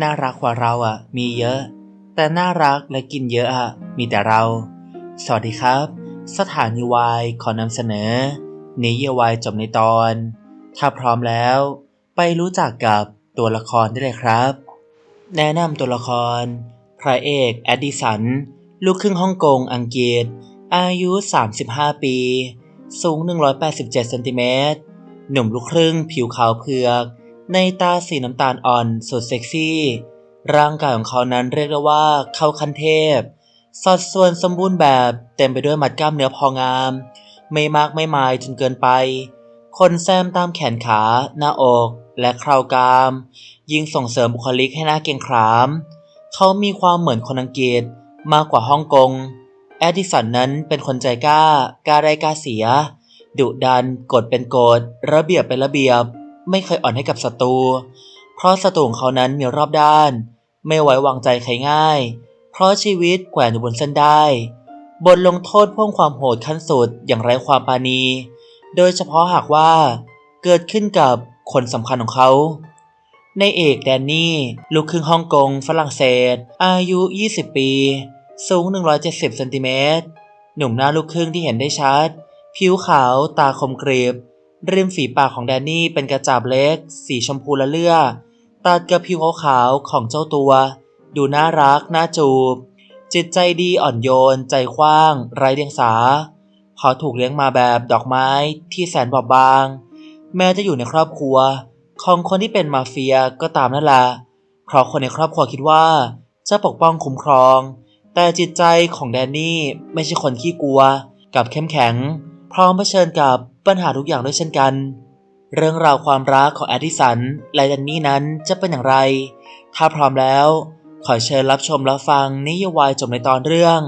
น่ารักกว่าเราอะ มีเยอะ แต่น่ารักและกินเยอะอะ มีแต่เรา สวัสดีครับ สถานีวายขอนำเสนอ นิยายวายจบในตอน ถ้าพร้อมแล้ว ไปรู้จักกับตัวละครได้เลยครับ แนะนำตัวละคร พระเอกแอดดิสัน ลูกครึ่งฮ่องกงอังกฤษ อายุ 35 ปี สูง 187เซนติเมตร หนุ่มลูกครึ่งผิวขาวเผือก ในตาสีน้ำตาลอ่อนสุดเซ็กซี่ ร่างกายของเขานั้นเรียกได้ว่าเข้าคันเทพ สัดส่วนสมบูรณ์แบบเต็มไปด้วยมัดกล้ามเนื้อพองาม ไม่มากไม่มายจนเกินไป คนแซมตามแขนขา หน้าอก และคราวกราม ยิ่งส่งเสริมบุคลิกให้หน่าเกรงขาม เขามีความเหมือนคนอังกฤษมากกว่าฮ่องกง แอดดิสันนั้นเป็นคนใจกล้ากล้าได้กล้าเสีย ดุดันกฎเป็นกฎ ระเบียบเป็นระเบียบ ไม่เคยอ่อนให้กับศัตรู เพราะศัตรูของเขานั้นมีรอบด้าน ไม่ไว้วางใจใครง่าย เพราะชีวิตแขวนอยู่บนเส้นได้ บทลงโทษพ่วงความโหดขั้นสุดอย่างไร้ความปราณีโดยเฉพาะหากว่า เกิดขึ้นกับคนสำคัญของเขา ในเอกแดนนี่ลูกครึ่งฮ่องกงฝรั่งเศส อายุ 20 ปี สูง 170 เซนติเมตร หนุ่มหน้าลูกครึ่งที่เห็นได้ชัด ผิวขาว ตาคมกรีบริมฝีปากของแดนนี่เป็นกระจับเล็ก สีชมพูละเลือตัดกับผิวขาวๆของเจ้าตัว ดูน่ารัก น่าจูบ จิตใจดีอ่อนโยน ใจกว้าง ไร้เดียงสาเขาถูกเลี้ยงมาแบบดอกไม้ที่แสนบอบบาง แม้จะอยู่ในครอบครัว ของคนที่เป็นมาเฟียก็ตามนั่นแหละเพราะคนในครอบครัวคิดว่าจะปกป้องคุ้มครอง แต่จิตใจของแดนนี่ไม่ใช่คนขี้กลัว กับเข้มแข็ง พร้อมเผชิญกับปัญหาทุกอย่างด้วยเช่นกัน เรื่องราวความรักของแอดดิสันและแดนนี่นั้นจะเป็นอย่างไร ถ้าพร้อมแล้ว ขอเชิญรับชมรับฟังนิยายวายจบในตอนเรื่อง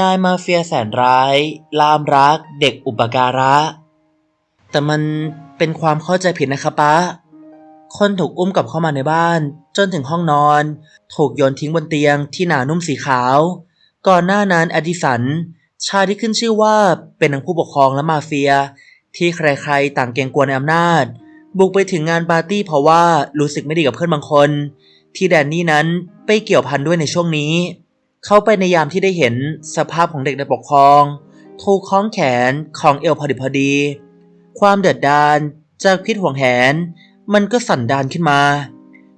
นายมาเฟียแสนร้าย ลามรัก เด็กอุปการะ แต่มันเป็นความเข้าใจผิดนะคะป้า คนถูกอุ้มกลับเข้ามาในบ้าน จนถึงห้องนอน ถูกโยนทิ้งบนเตียงที่หนานุ่มสีขาว ก่อนหน้านั้นอดิสัน ชายที่ขึ้นชื่อว่าเป็นทั้งผู้ปกครองและมาเฟีย ที่ใครๆต่างเกรงกลัวในอำนาจ บุกไปถึงงานปาร์ตี้เพราะว่ารู้สึกไม่ดีกับเพื่อนบางคน ที่แดนนี่นั้นไปเกี่ยวพันด้วยในช่วงนี้ เข้าไปในยามที่ได้เห็นสภาพของเด็กในปกครองถูกคล้องแขนของเอวพอดิบพอดี ความเดือดดาลจากพิษห่วงแหน มันก็สั่นดานขึ้นมา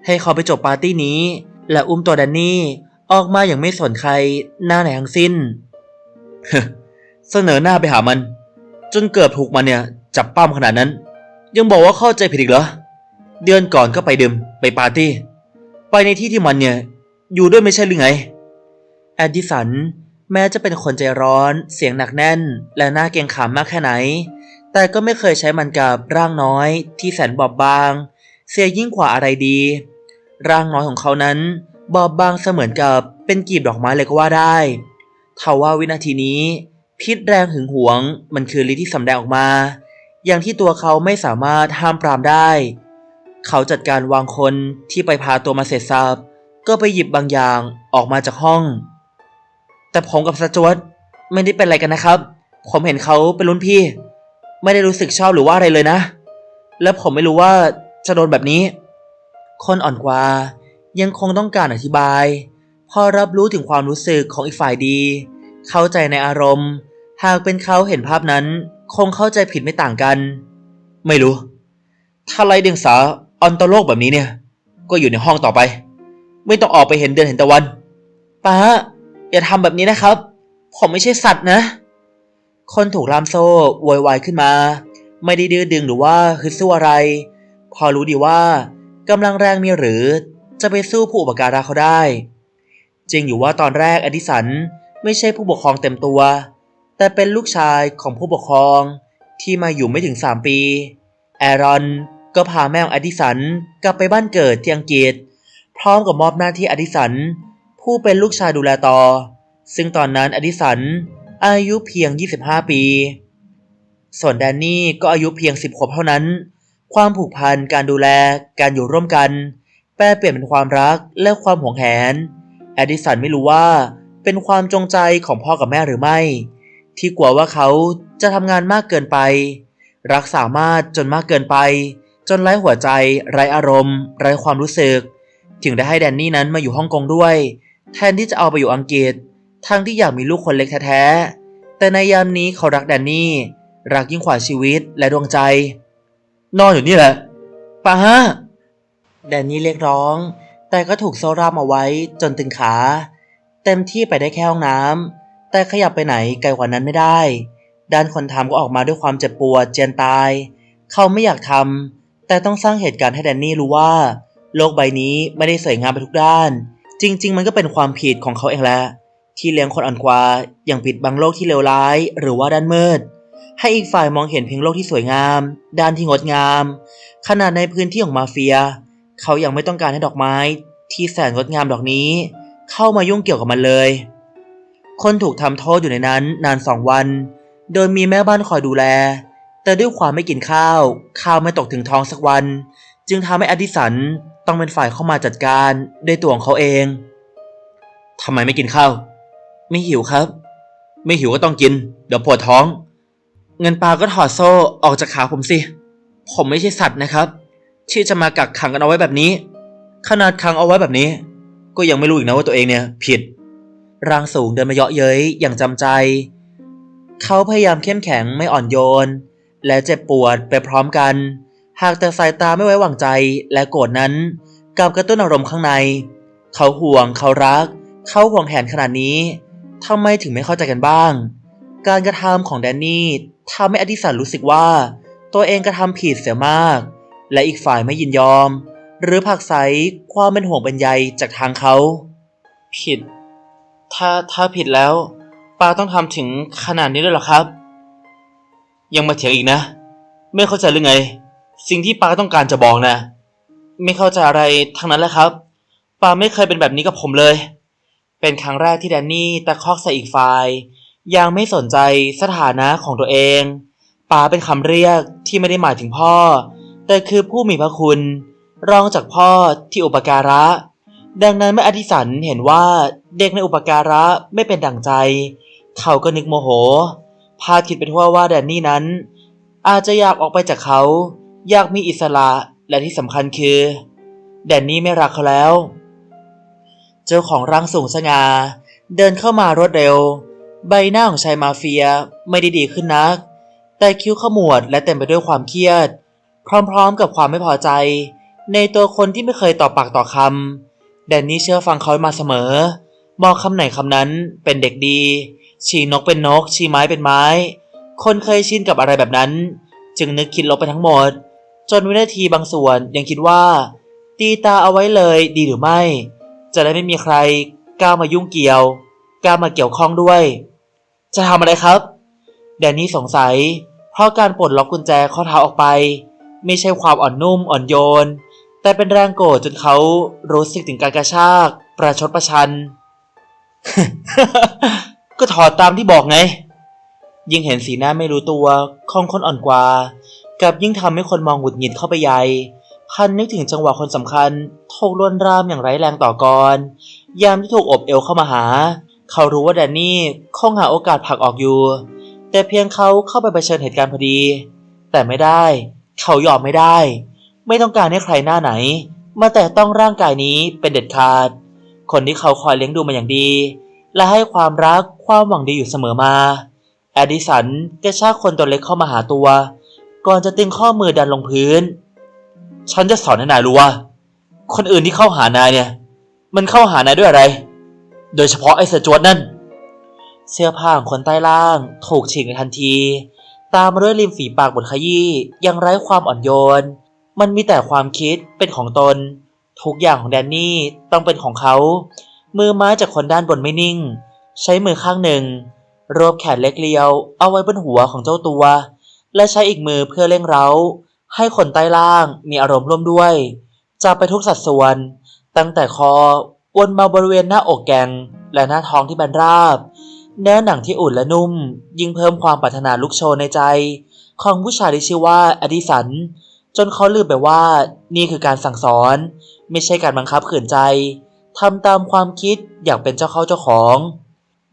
ให้เขาไปจบปาร์ตี้นี้ และอุ้มตัวแดนนี่ออกมาอย่างไม่สนใครหน้าไหนทั้งสิ้น เสนอหน้าไปหามัน จนเกือบถูกมันเนี่ย จับปั้มขนาดนั้น ยังบอกว่าเข้าใจผิดอีกเหรอ เดือนก่อนก็ไปดื่มไปปาร์ตี้ ไปในที่ที่มันเนี่ย อยู่ด้วยไม่ใช่หรือไง แอดดิสันแม้จะเป็นคนใจร้อน เสียงหนักแน่น และหน้าเกรงขามมากแค่ไหน แต่ก็ไม่เคยใช้มันกับร่างน้อยที่แสนบอบบาง เสียยิ่งกว่าอะไรดี ร่างน้อยของเขานั้น บอบบางเสมือนกับเป็นกีบดอกไม้เลยก็ว่าได้ทว่าวินาทีนี้ พิษแรงหึงหวง มันคือฤทธิ์ที่สำแดงออกมา อย่างที่ตัวเขาไม่สามารถห้ามปรามได้ เขาจัดการวางคนที่ไปพาตัวมาเสร็จสับก็ไปหยิบบางอย่างออกมาจากห้อง แต่ผมกับสจวตไม่ได้เป็นอะไรกันนะครับ ผมเห็นเขาเป็นรุ่นพี่ ไม่ได้รู้สึกชอบหรือว่าอะไรเลยนะ และผมไม่รู้ว่าจะโดนแบบนี้ คนอ่อนกว่ายังคงต้องการอธิบาย พอรับรู้ถึงความรู้สึกของอีกฝ่ายดี เข้าใจในอารมณ์ หากเป็นเขาเห็นภาพนั้น คงเข้าใจผิดไม่ต่างกัน ไม่รู้ ถ้าไรเดียงสาออนตโลกแบบนี้เนี่ย ก็อยู่ในห้องต่อไป ไม่ต้องออกไปเห็นเดือนเห็นตะวันป้าอย่าทำแบบนี้นะครับ ผมไม่ใช่สัตว์นะ คนถูกล่ามโซ่โวยวายขึ้นมา ไม่ได้ดื้อดึงหรือว่าฮึดสู้อะไร พอรู้ดีว่ากำลังแรงมีหรือจะไปสู้ผู้อุปการะเขาได้ จริงอยู่ว่าตอนแรกอดิสันไม่ใช่ผู้ปกครองเต็มตัว แต่เป็นลูกชายของผู้ปกครองที่มาอยู่ไม่ถึง 3 ปี แอรอนก็พาแม่ของอดิสันกลับไปบ้านเกิดที่อังกฤษ พร้อมกับมอบหน้าที่อดิสัน ผู้เป็นลูกชายดูแลต่อ ซึ่งตอนนั้นอดิสัน อายุเพียง 25 ปี ส่วนแดนนี่ก็อายุเพียง 10 ขวบเท่านั้น ความผูกพัน การดูแล การอยู่ร่วมกัน แปลเปลี่ยนเป็นความรักและความหวงแหน แอดดิสันไม่รู้ว่าเป็นความจงใจของพ่อกับแม่หรือไม่ ที่กลัวว่าเขาจะทำงานมากเกินไป รักสามารถจนมากเกินไป จนไร้หัวใจ ไร้อารมณ์ ไร้ความรู้สึก ถึงได้ให้แดนนี่นั้นมาอยู่ฮ่องกงด้วย แทนที่จะเอาไปอยู่อังกฤษ ทั้งที่อยากมีลูกคนเล็กแท้ๆ แต่ในยามนี้เขารักแดนนี่ รักยิ่งกว่าชีวิตและดวงใจ นอนอยู่นี่แหละป้าฮะแดนนี่เรียกร้อง แต่ก็ถูกโซ่ร่ามเอาไว้จนตึงขา เต็มที่ไปได้แค่ห้องน้ำแต่ขยับไปไหนไกลกว่านั้นไม่ได้ ด้านคนทำก็ออกมาด้วยความเจ็บปวดเจียนตาย เขาไม่อยากทำแต่ต้องสร้างเหตุการณ์ให้แดนนี่รู้ว่า โลกใบนี้ไม่ได้สวยงามไปทุกด้าน จริง ๆ มันก็เป็นความผิดของเขาเองแหละ ที่เลี้ยงคนอ่อนกว่าอย่างปิดบังโลกที่เลวร้าย หรือว่าด้านมืด ให้อีกฝ่ายมองเห็นเพียงโลกที่สวยงาม ด้านที่งดงาม ขนาดในพื้นที่ของมาเฟีย เขายังไม่ต้องการให้ดอกไม้ ที่แสนงดงามดอกนี้ เข้ามายุ่งเกี่ยวกับมันเลย คนถูกทำโทษอยู่ในนั้นนานสองวัน โดยมีแม่บ้านคอยดูแล แต่ด้วยความไม่กินข้าว ข้าวไม่ตกถึงท้องสักวัน จึงทำให้อดิสันต้องเป็นฝ่ายเข้ามาจัดการด้วยตัวของเขาเองทำไมไม่กินข้าว ไม่หิวครับ ไม่หิวก็ต้องกิน เดี๋ยวปวดท้อง เงินปลาก็ถอดโซ่ออกจากขาผมสิ ผมไม่ใช่สัตว์นะครับ ที่จะมากักขังกันเอาไว้แบบนี้ ขนาดขังเอาไว้แบบนี้ ก็ยังไม่รู้อีกนะว่าตัวเองเนี่ย ผิด ร่างสูงเดินมาเยาะเย้ยอย่างจำใจ เขาพยายามเข้มแข็งไม่อ่อนโยน และเจ็บปวดไปพร้อมกัน หากแต่สายตาไม่ไว้วางใจและโกรธนั้นกลับกระตุ้นอารมณ์ข้างใน เขาห่วงเขารัก เขาห่วงแหนขนาดนี้ ทำไมถึงไม่เข้าใจกันบ้าง การกระทำของแดนนี่ทำให้อดิสันรู้สึกว่า ตัวเองกระทำผิดเสียมาก และอีกฝ่ายไม่ยินยอม หรือผลักไสความเป็นห่วงเป็นใยจากทางเขา ผิด ถ้าถ้าผิดแล้วปาต้องทำถึงขนาดนี้เลยหรอครับ ยังมาเถียงอีกนะ ไม่เข้าใจหรือไง สิ่งที่ปาต้องการจะบอกนะ ไม่เข้าใจอะไรทั้งนั้นแหละครับ ปาไม่เคยเป็นแบบนี้กับผมเลย เป็นครั้งแรกที่แดนนี่ตะคอกใส่อีกฝ่าย ยังไม่สนใจสถานะของตัวเองป้าเป็นคำเรียกที่ไม่ได้หมายถึงพ่อ แต่คือผู้มีพระคุณ รองจากพ่อที่อุปการะ ดังนั้นเมื่ออธิสันเห็นว่าเด็กในอุปการะไม่เป็นดั่งใจ เขาก็นึกโมโห พาคิดไปทั่วว่าแดนนี่นั้น อาจจะอยากออกไปจากเขา อยากมีอิสระและที่สำคัญคือ แดนนี่ไม่รักเขาแล้ว เจ้าของร่างสูงสง่าเดินเข้ามารวดเร็ว ใบหน้าของชายมาเฟียไม่ได้ดีขึ้นนัก แต่คิ้วขมวดและเต็มไปด้วยความเครียด พร้อมๆกับความไม่พอใจ ในตัวคนที่ไม่เคยต่อปากต่อคำแดนนี่เชื่อฟังเขามาเสมอ มองคำไหนคำนั้นเป็นเด็กดี ชี้นกเป็นนก ชี้ไม้เป็นไม้ คนเคยชินกับอะไรแบบนั้น จึงนึกคิดลบไปทั้งหมด จนวินาทีบางส่วนยังคิดว่า ตีตาเอาไว้เลยดีหรือไม่ จะได้ไม่มีใครกล้ามายุ่งเกี่ยว กล้ามาเกี่ยวข้องด้วย จะทำอะไรครับ แดนนี่สงสัย เพราะการปลดล็อกกุญแจข้อเท้าออกไป ไม่ใช่ความอ่อนนุ่มอ่อนโยน แต่เป็นแรงโกรธจนเขารู้สึกถึงการกระชาก ประชดประชัน ก็ถอดตามที่บอกไง ยิ่งเห็นสีหน้าไม่รู้ตัวของคนอ่อนกว่า กับยิ่งทำให้คนมองหงุดหงิดเข้าไปใหญ่ พันนึกถึงจังหวะคนสำคัญถูกลวนรามอย่างไร้แรงต่อกร ยามที่ถูกอบเอวเข้ามาหา เขารู้ว่าแดนนี่คงหาโอกาสผลักออกอยู่ แต่เพียงเขาเข้าไปเผชิญเหตุการณ์พอดี แต่ไม่ได้ เขายอมไม่ได้ ไม่ต้องการให้ใครหน้าไหน มาแต่ต้องร่างกายนี้เป็นเด็ดขาด คนที่เขาคอยเลี้ยงดูมาอย่างดี และให้ความรักความหวังดีอยู่เสมอมา แอดดิสันกระชากคนตัวเล็กเข้ามาหาตัว ก่อนจะตึงข้อมือดันลงพื้น ฉันจะสอนให้นายรู้ว่า คนอื่นที่เข้าหานายเนี่ย มันเข้าหานายด้วยอะไร โดยเฉพาะไอ้สจวตนั่น เสื้อผ้าของคนใต้ล่าง ถูกฉีกในทันที ตามมาด้วยริมฝีปากบนขยี้ยังไร้ความอ่อนโยน มันมีแต่ความคิดเป็นของตน ทุกอย่างของแดนนี่ต้องเป็นของเขา มือไม้จากคนด้านบนไม่นิ่ง ใช้มือข้างหนึ่งรวบแขนเล็กเลียว เอาไว้บนหัวของเจ้าตัว และใช้อีกมือเพื่อเร่งเร้า ให้คนใต้ล่างมีอารมณ์ร่วมด้วยจับไปทุกสัดส่วน ตั้งแต่คอวนมาบริเวณหน้าอกแกงและหน้าท้องที่แบนราบ เนื้อหนังที่อุ่นและนุ่ม ยิ่งเพิ่มความปรารถนาลุกโชนในใจ ของผู้ชายที่ชื่อว่าอดิสัน จนเขาลืมไปว่านี่คือการสั่งสอน ไม่ใช่การบังคับขืนใจทำตามความคิดอยากเป็นเจ้าเข้าเจ้าของ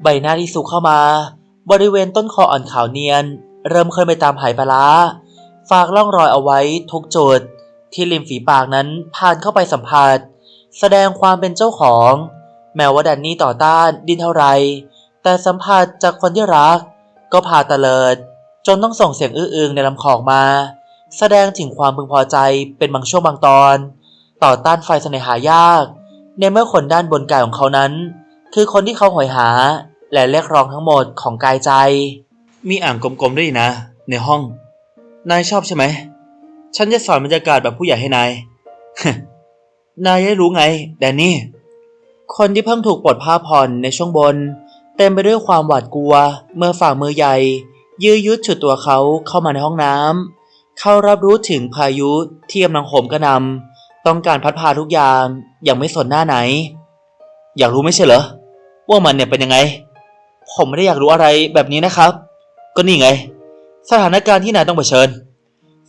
ใบหน้าที่สุกเข้ามา บริเวณต้นคออ่อนขาวเนียน เริ่มเคลื่อนไปตามหายปลาร้า ฝากร่องรอยเอาไว้ทุกจุดที่ริมฝีปากนั้นผ่านเข้าไปสัมผัส แสดงความเป็นเจ้าของ แม้ว่าแดนนี่ต่อต้านดินเท่าไร แต่สัมผัสจากคนที่รัก ก็พาตะเลิด จนต้องส่งเสียงอื้ออึงในลำคอออกมา แสดงถึงความพึงพอใจเป็นบางช่วงบางตอน ต่อต้านไฟเสน่หายาก ในเมื่อคนด้านบนกายของเขานั้น คือคนที่เขาหอยหา และเรียกร้องทั้งหมดของกายใจ มีอ่างกลมๆด้วยนะ ในห้อง นายชอบใช่ไหม ฉันจะสอนบรรยากาศแบบผู้ใหญ่ให้นาย นายได้รู้ไง แดนนี่ คนที่เพิ่งถูกปลดผ้าผ่อนในช่วงบน เต็มไปด้วยความหวาดกลัว เมื่อฝ่ามือใหญ่ ยื้อยุดฉุดตัวเขาเข้ามาในห้องน้ำเขารับรู้ถึงพายุที่กำลังโหมกระหนำต้องการพัดพาทุกอย่างอย่างไม่สนหน้าไหน อยากรู้ไม่ใช่เหรอว่ามันเนี่ยเป็นยังไง ผมไม่ได้อยากรู้อะไรแบบนี้นะครับ ก็นี่ไง สถานการณ์ที่นายต้องเผชิญ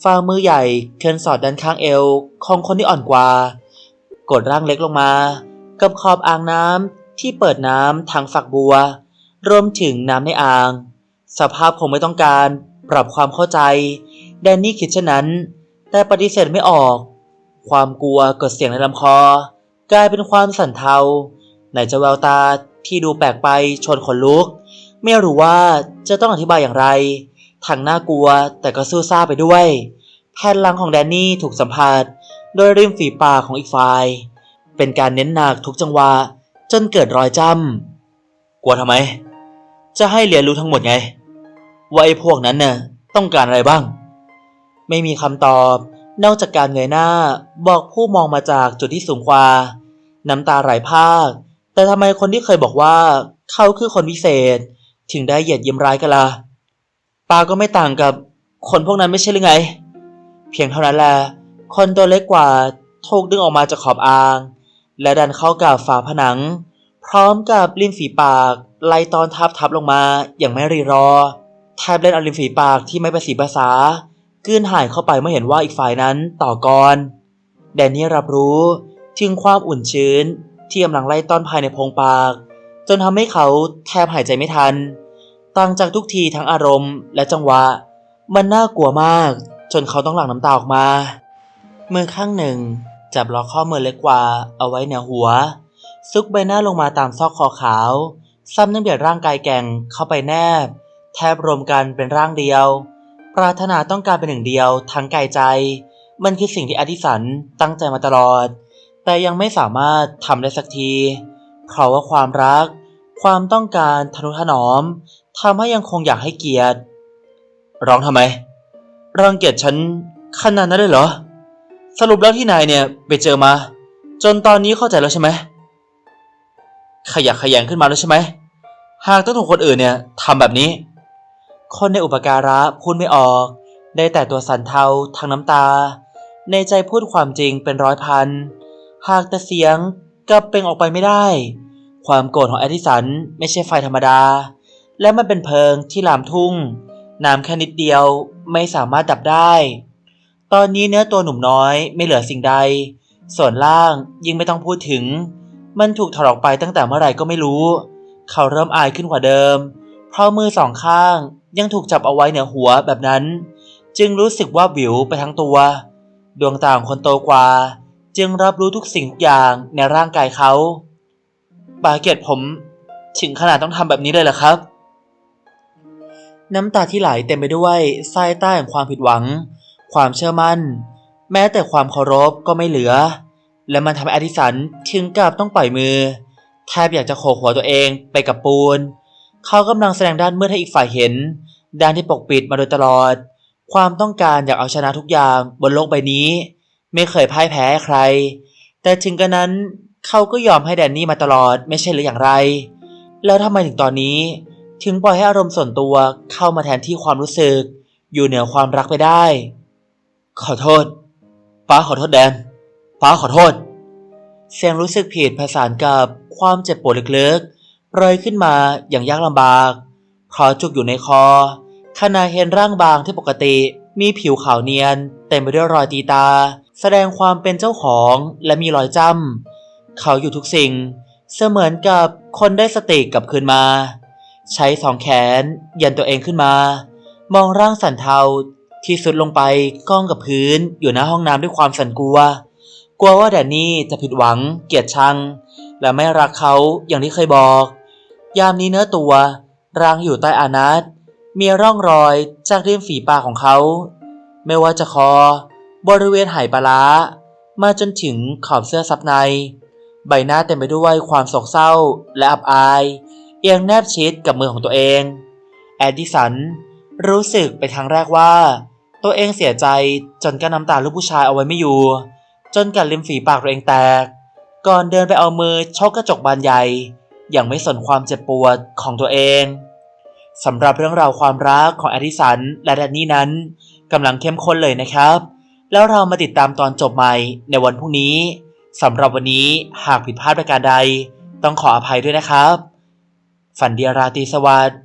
ฝ่ามือใหญ่เคลื่อนสอดด้านข้างเอวของคนที่อ่อนกว่า กดร่างเล็กลงมา กับขอบอ่างน้ำที่เปิดน้ำทางฝักบัว รวมถึงน้ำในอ่าง สภาพคงไม่ต้องการปรับความเข้าใจ แดนนี่คิดเช่นนั้น แต่ปฏิเสธไม่ออก ความกลัวกดเสียงในลำคอ กลายเป็นความสั่นเทาไหนจะแววตาที่ดูแปลกไปชนขนลุก ไม่รู้ว่าจะต้องอธิบายอย่างไร ทั้งน่ากลัวแต่ก็สู้ซ่าไปด้วย แผ่นหลังของแดนนี่ถูกสัมผัสโดยริมฝีปากของอีกฝ่าย เป็นการเน้นหนักทุกจังหวะจนเกิดรอยจำกลัวทำไม จะให้เรียนรู้ทั้งหมดไง ว่าไอ้พวกนั้นน่ะต้องการอะไรบ้าง ไม่มีคำตอบ นอกจากการเงยหน้าบอกผู้มองมาจากจุดที่สูงกว่า น้ำตาไหลพากแต่ทำไมคนที่เคยบอกว่า เขาคือคนพิเศษ ถึงได้เหยียดเยิ้มร้ายกันล่ะ ปาก็ไม่ต่างกับคนพวกนั้นไม่ใช่หรือไง เพียงเท่านั้นแหละคนตัวเล็กกว่าถูกดึงออกมาจากขอบอ่าง และดันเข้ากับฝาผนัง พร้อมกับริมฝีปากไล่ตอนทับทับลงมาอย่างไม่รีรอแทบเล่นเอาริมฝีปากที่ไม่ประสีภาษากืนหายเข้าไปเมื่อเห็นว่าอีกฝ่ายนั้นต่อกรแดนนี่รับรู้ถึงความอุ่นชื้นที่กำลังไล่ต้อนภายในโพรงปาก จนทำให้เขาแทบหายใจไม่ทัน ต่างจากทุกทีทั้งอารมณ์และจังหวะ มันน่ากลัวมาก จนเขาต้องหลั่งน้ำตาออกมา มือข้างหนึ่ง จับล็อกข้อมือเล็กกว่าเอาไว้เหนือหัว ซุกใบหน้าลงมาตามซอกคอขาว ซ้ำน้ำเบียดร่างกายแก่งเข้าไปแนบ แทบรวมกันเป็นร่างเดียว ปรารถนาต้องการเป็นหนึ่งเดียวทั้งกายใจ มันคือสิ่งที่อธิสันตั้งใจมาตลอด แต่ยังไม่สามารถทำได้สักที เพราะว่าความรัก ความต้องการทนุถนอม ทำให้ยังคงอยากให้เกียรติ ร้องทำไม รังเกียจฉันขนาดนั้นเลยเหรอ สรุปแล้วที่นายเนี่ยไปเจอมา จนตอนนี้เข้าใจแล้วใช่ไหม ขยักขยงขึ้นมาแล้วใช่ไหม หากต้องถูกคนอื่นเนี่ยทำแบบนี้ คนในอุปการะพูดไม่ออก ได้แต่ตัวสันเทาทางน้ำตา ในใจพูดความจริงเป็นร้อยพัน หากแต่เสียงกลับเปล่งออกไปไม่ได้ ความโกรธของแอดิสันไม่ใช่ไฟธรรมดา และมันเป็นเพลิงที่ลามทุ่ง น้ำแค่นิดเดียวไม่สามารถดับได้ ตอนนี้เนื้อตัวหนุ่มน้อยไม่เหลือสิ่งใด ส่วนล่างยิ่งไม่ต้องพูดถึง มันถูกถลอกไปตั้งแต่เมื่อไหร่ก็ไม่รู้ เขาเริ่มอายขึ้นกว่าเดิม เพราะมือสองข้างยังถูกจับเอาไว้เหนือหัวแบบนั้น จึงรู้สึกว่าวิวไปทั้งตัว ดวงตาของคนโตกว่า จึงรับรู้ทุกสิ่งทุกอย่างในร่างกายเขาบาเกตผม ถึงขนาดต้องทำแบบนี้เลยเหรอครับ น้ำตาที่ไหลเต็มไปด้วยสายใต้แห่งความผิดหวัง ความเชื่อมั่น แม้แต่ความเคารพก็ไม่เหลือ และมันทำให้อดิสันถึงกับต้องปล่อยมือแทบอยากจะโขกหัวตัวเองไปกับปูน เขากำลังแสดงด้านมืดให้อีกฝ่ายเห็น ด้านที่ปกปิดมาโดยตลอด ความต้องการอยากเอาชนะทุกอย่างบนโลกใบนี้ ไม่เคยพ่ายแพ้ใคร แต่ถึงกระนั้นเขาก็ยอมให้แดนนี่มาตลอดไม่ใช่หรืออย่างไร แล้วทำไมถึงตอนนี้ ถึงปล่อยให้อารมณ์ส่วนตัวเข้ามาแทนที่ความรู้สึก อยู่เหนือความรักไปได้ ขอโทษ ป้าขอโทษแดน ป้าขอโทษ เสียงรู้สึกผิดผสานกับความเจ็บปวดลึกๆเปรยขึ้นมาอย่างยากลำบากเพราะจุกอยู่ในคอขณะเห็นร่างบางที่ปกติมีผิวขาวเนียน เต็มไปด้วยรอยตีตา แสดงความเป็นเจ้าของและมีรอยจ้ำเขาอยู่ทุกสิ่ง เสมือนกับคนได้สติกลับคืนมา ใช้สองแขน ยันตัวเองขึ้นมา มองร่างสันเทาที่สุดลงไปก้องกับพื้นอยู่หน้าห้องน้ำด้วยความสั่นกลัว กลัวว่าแดนนี่จะผิดหวัง เกลียดชัง และไม่รักเขาอย่างที่เคยบอก ยามนี้เนื้อตัวร่างอยู่ใต้อานัตมีร่องรอยจากริมฝีปากของเขา ไม่ว่าจะคอ บริเวณไหปลาร้า มาจนถึงขอบเสื้อซับใน ใบหน้าเต็มไปด้วยความโศกเศร้าและอับอาย เอียงแนบชิดกับมือของตัวเอง แอดดิสันรู้สึกไปครั้งแรกว่า ตัวเองเสียใจจนกั้นน้ำตาลูกผู้ชายเอาไว้ไม่อยู่ จนกัดริมฝีปากตัวเองแตก ก่อนเดินไปเอามือชกกระจกบานใหญ่ อย่างไม่สนความเจ็บปวดของตัวเองสำหรับเรื่องราวความรักของแอดดิสันและแดนนี่นั้นกำลังเข้มข้นเลยนะครับ แล้วเรามาติดตามตอนจบใหม่ในวันพรุ่งนี้สำหรับวันนี้หากผิดพลาดประการใด ต้องขออภัยด้วยนะครับ ฝันดีราตรีสวัสดิ์